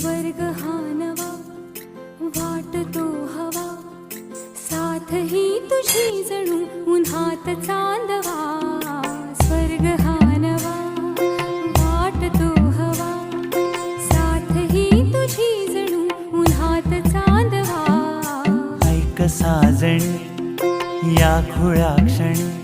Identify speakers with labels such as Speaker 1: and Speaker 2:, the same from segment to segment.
Speaker 1: स्वर्ग हानवा वाट तो हवा. साथ तुझी जणू उन्हात चांदवा. स्वर्ग हानवा वाट तो हवा. साथ तुझी जणू उन्हात चांदवा.
Speaker 2: ऐक साजण या खुळा क्षणी.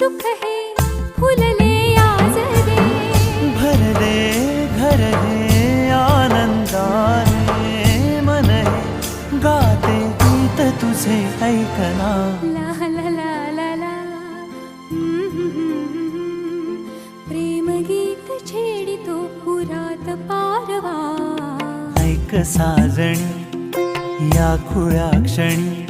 Speaker 1: सुख हे फुलले आजरे
Speaker 2: भरले घर हे आनंदाने मन हे। गाते गीत तुझे ऐकना
Speaker 1: ला ला ला ला ला प्रेम गीत छेडितो पुरात पारवा।
Speaker 2: ऐक साजणी या खुळ्या क्षणी